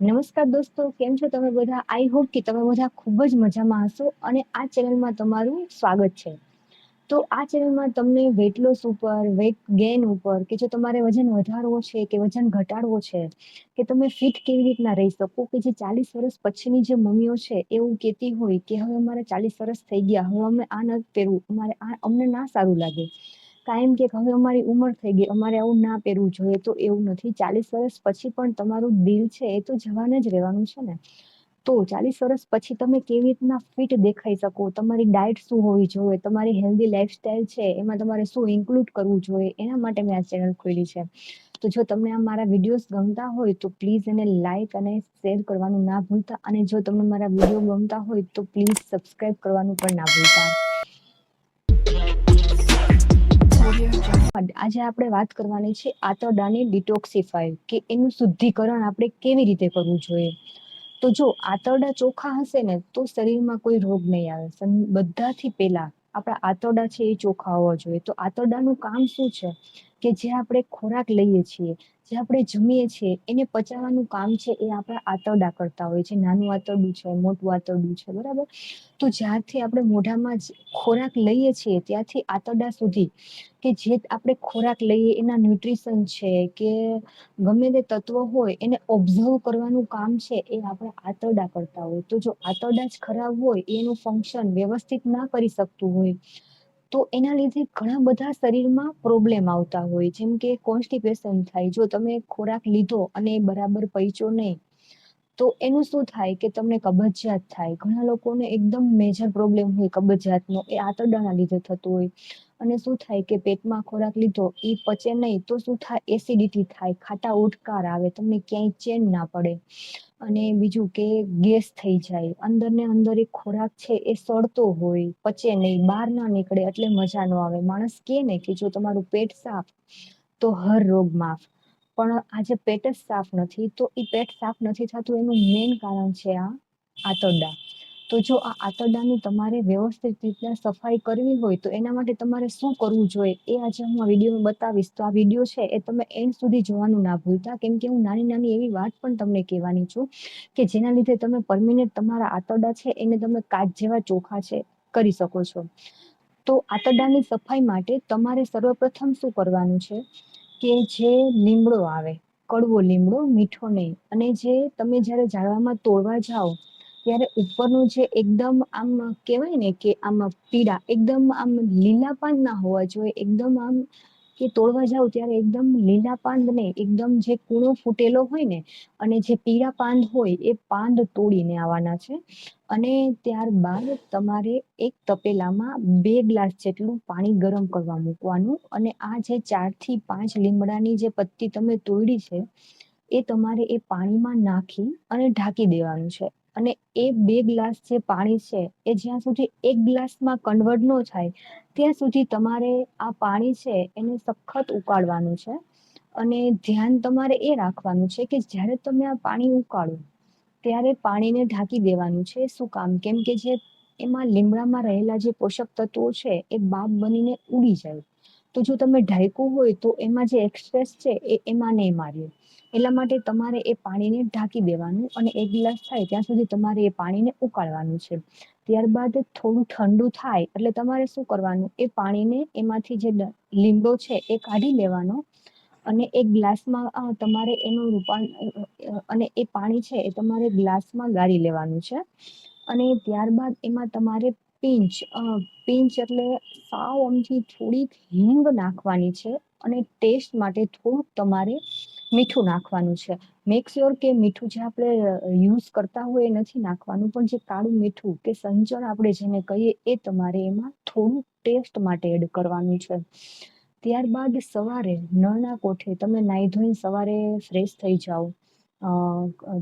નમસ્કાર દોસ્તો, કેમ છો તમે બધા? આઈ હોપ કે તમે બધા ખૂબ જ મજામાં હશો અને આ ચેનલમાં તમારું સ્વાગત છે. તો આ ચેનલમાં તમને વેટ લોસ ઉપર વેટ ગેઇન ઉપર કે જો તમારે વજન વધારવો છે કે વજન ઘટાડવો છે, કે તમે ફિટ કેવી રીતના રહી શકો કે જે ચાલીસ વર્ષ પછીની જે મમ્મીઓ છે એવું કહેતી હોય કે હવે અમારે ચાલીસ વર્ષ થઈ ગયા, હવે અમે આ ન પહેરવું, અમારે આ અમને ના સારું લાગે. કાયમ કે હવે અમારી ઉંમર થઈ ગઈ, અમારે આવું ના પહેરવું જોઈએ, તો એવું નથી. ચાલીસ વર્ષ પછી પણ તમારું દિલ છે એ તો જવાન જ રહેવાનું છે ને. તો ચાલીસ વર્ષ પછી તમે કેવી રીતના ફિટ દેખાઈ શકો? તમારી ડાયટ શું હોવી જોઈએ? તમારી હેલ્ધી લાઈફસ્ટાઈલ છે, એમાં તમારે શું ઇન્ક્લુડ કરવું જોઈએ? એના માટે મેં આ ચેનલ ખોલી છે. તો જો તમને આ મારા વિડીયોઝ ગમતા હોય, તો પ્લીઝ એને લાઇક અને શેર કરવાનું ના ભૂલતા. અને જો તમને મારા વીડિયો ગમતા હોય, તો પ્લીઝ સબસ્ક્રાઇબ કરવાનું પણ ના ભૂલતા. આજે આપણે વાત કરવાની છે આંતરડાની ડિટોક્સિફાય કે એનું શુદ્ધિકરણ આપણે કેવી રીતે કરવું જોઈએ? તો જો આંતરડા ચોખ્ખા હશે ને, તો શરીરમાં કોઈ રોગ નહીં આવે. બધાથી પહેલા આપણા આંતરડા છે એ ચોખ્ખા હોવા જોઈએ. તો આંતરડાનું કામ શું છે? કે જે આપણે ખોરાક લઈએ છીએ, જે આપણે જમીએ છીએ, એને પચાવવાનું કામ છે એ આપણા આંતરડા કરતા હોય છે. નાનું આંતરડું છે, મોટું આંતરડું છે, બરાબર? તો જ્યારથી આપણે મોઢામાં ખોરાક લઈએ છીએ ત્યાંથી આંતરડા સુધી કે જે આપણે ખોરાક લઈએ, એના ન્યુટ્રિશન છે કે ગમે તે તત્વ હોય, એને ઓબ્ઝર્વ કરવાનું કામ છે એ આપણે આંતરડા કરતા હોય. તો જો આંતરડા જ ખરાબ હોય, એનું ફંક્શન વ્યવસ્થિત ના કરી શકતું હોય તો એના લીધે ઘણા બધા શરીરમાં પ્રોબ્લેમ આવતા હોય. જેમ કે કોન્સ્ટિપેશન થાય. જો તમે ખોરાક લીધો અને બરાબર પૈચો નહીં, તો એનું શું થાય કે તમને કબજિયાત થાય. ઘણા લોકોને એકદમ મેજર પ્રોબ્લેમ હોય કબજિયાતનો. એ આંતરડાના લીધે થતું હોય. અને શું થાય કે પેટમાં ખોરાક લીધો એ પચે નહીં, તો શું થાય? એસિડિટી થાય. ખાટા ઉઠકાર આવે. તમને ક્યાંય ચેન ના પડે. અને બીજું કે ગેસ થઈ જાય. અંદર ને અંદર એ ખોરાક છે એ સડતો હોય, પચે નહીં, બહાર ના નીકળે એટલે મજા ન આવે. માણસ કે ને કે જો તમારું પેટ સાફ, તો હર રોગ માફ. પણ આજે પેટ જ સાફ નથી, તો એ પેટ સાફ નથી થતું એનું મેઇન કારણ છે આ આંતરડા તો જો આ આંતરડાની તમારે વ્યવસ્થિત રીતના સફાઈ કરવી હોય તો એના માટે તમારે શું કરવું જોઈએ? એ આજે હું આ વિડીયોમાં બતાવીશ. તો આ વીડિયો છે એ તમે એન્ડ સુધી જોવાનું ના ભૂલતા. કેમ કે હું નાની નાની એવી વાત પણ તમને કહેવાની છું કે જેના લીધે તમે પરમિનેન્ટ તમારા આંતરડા છે એને તમે કાચ જેવા ચોખા છે કરી શકો છો. તો આંતરડાની સફાઈ માટે તમારે સર્વપ્રથમ શું કરવાનું છે કે જે લીમડો આવે, કડવો લીમડો, મીઠો નહીં. અને જે તમે જ્યારે ઝાડવામાં તોડવા જાઓ ત્યારે ઉપરનું જે એકદમ આમ કહેવાય ને કે આમ પીળા, એકદમ આમ લીલા પાન ના હોવા જોઈએ, એકદમ આમ કે તોડવા જાવ ત્યારે એકદમ લીલા પાંદ ને એકદમ જે કૂણો ફૂટેલો હોય ને અને જે પીળા પાંદ હોય એ પાંદ તોડીને આવવાના છે. અને ત્યારબાદ તમારે એક તપેલામાં બે ગ્લાસ જેટલું પાણી ગરમ કરવા મૂકવાનું અને આ જે ચારથી પાંચ લીમડાની જે પત્તી તમે તોડી છે, એ તમારે એ પાણીમાં નાખી અને ઢાંકી દેવાનું છે. અને એ બે ગ્લાસ જે પાણી છે, એ જ્યાં સુધી એક ગ્લાસમાં કન્વર્ટ ન થાય, ત્યાં સુધી તમારે આ પાણી છે એને સખત ઉકાળવાનું છે. અને ધ્યાન તમારે એ રાખવાનું છે કે જ્યારે તમે આ પાણી ઉકાળો, ત્યારે પાણીને ઢાંકી દેવાનું છે. શું કામ? કેમ કે જે એમાં લીમડામાં રહેલા જે પોષક તત્વો છે, એ બાપ બનીને ઉડી જાય. તો જો તમે ઢાંક્યું હોય તો એમાં જે એક્સપ્રેસ છે એ એમાં નહીં માર્યું એટલા માટે તમારે એ પાણીને ઢાંકી દેવાનું અને એક ગ્લાસ થાય ત્યાં સુધી તમારે એ પાણીને ઉકાળવાનું છે. ત્યારબાદ થોડું ઠંડુ થાય એટલે તમારે શું કરવાનું? એ પાણીને એમાંથી જે લીંબો છે એ કાઢી લેવાનો અને એક ગ્લાસમાં તમારે એનું રૂપાંતર અને એ પાણી છે એ તમારે ગ્લાસમાં ગાળી લેવાનું છે. અને ત્યારબાદ એમાં તમારે પિંચ પિંચ એટલે સાવ અમથી થોડીક હિંગ નાખવાની છે અને ટેસ્ટ માટે થોડુંક તમારે મીઠું નાખવાનું છે. મેક શ્યોર કે મીઠું જે આપણે યુઝ કરતા હોય એ નથી નાખવાનું, પણ જે કાળું મીઠું કે સંચળ આપણે જેને કહીએ એ તમારે એમાં થોડું ટેસ્ટ માટે એડ કરવાનું છે. ત્યારબાદ સવારે નળના કોઠે તમે નાહી ધોઈને સવારે ફ્રેશ થઈ જાઓ.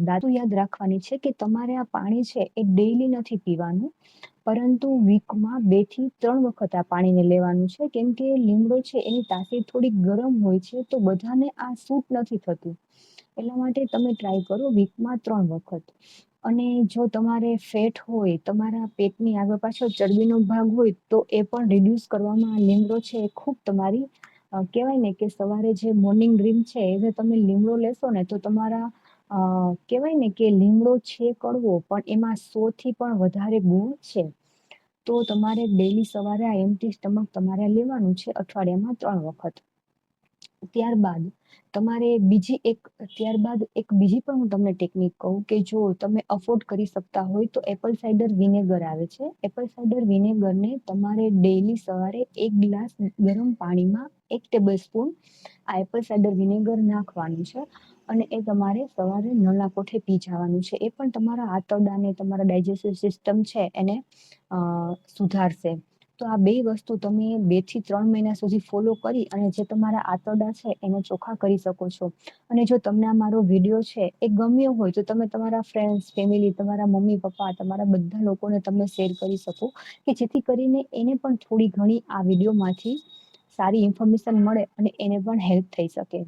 દાતું યાદ રાખવાની છે કે તમારે આ પાણી છે એ ડેઈલી નથી પીવાનું, પરંતુ વીકમાં બેથી ત્રણ વખત આ પાણીને લેવાનું છે. કેમ કે લીમડો છે એની તાસીર થોડી ગરમ હોય છે તો બધાને આ સૂટ નથી થતું. એટલા માટે તમે ટ્રાય કરો વીકમાં ત્રણ વખત. અને જો તમારે ફેટ હોય, તમારા પેટની આગળ પાછળ ચરબીનો ભાગ હોય, તો એ પણ રિડ્યુસ કરવામાં લીમડો છે એ ખૂબ તમારી કહેવાય ને કે સવારે જે મોર્નિંગ ડ્રીમ છે એ તમે લીમડો લેશો ને તો તમારા કહેવાય ને કે લીમડો છે કડવો, પણ એમાં 100 થી પણ વધારે ગુણ છે. તો તમારે ડેલી સવારે આ એમટી સ્ટમક તમારે લેવાનું છે અઠવાડિયામાં ત્રણ વખત. ત્યારબાદ તમારે બીજી એક, ત્યારબાદ એક બીજી પણ હું તમને ટેકનિક કહું કે જો તમે અફોર્ડ કરી શકતા હોય તો એપલ સાઇડર વિનેગર આવે છે. એપલ સાઇડર વિનેગરને તમારે ડેઈલી સવારે એક ગ્લાસ ગરમ પાણીમાં એક ટેબલ સ્પૂન આ એપલ સાઇડર વિનેગર નાખવાનું છે. અને એ તમારે સવારે નરણા કોઠે પી જવાનું છે. એ પણ તમારા આંતરડાને તમારા ડાયજેસ્ટિવ સિસ્ટમ છે એને સુધારશે. તો આ બે વસ્તુ તમે બેથી ત્રણ મહિના સુધી ફોલો કરી અને જે તમારા આંતરડા છે એને ચોખ્ખા કરી શકો છો. અને જો તમને આ મારો વીડિયો છે એ ગમ્યો હોય તો તમે તમારા ફ્રેન્ડ્સ, ફેમિલી, તમારા મમ્મી પપ્પા તમારા બધા લોકોને તમે શેર કરી શકો કે જેથી કરીને એને પણ થોડી ઘણી આ વિડીયોમાંથી સારી ઇન્ફોર્મેશન મળે અને એને પણ હેલ્પ થઈ શકે.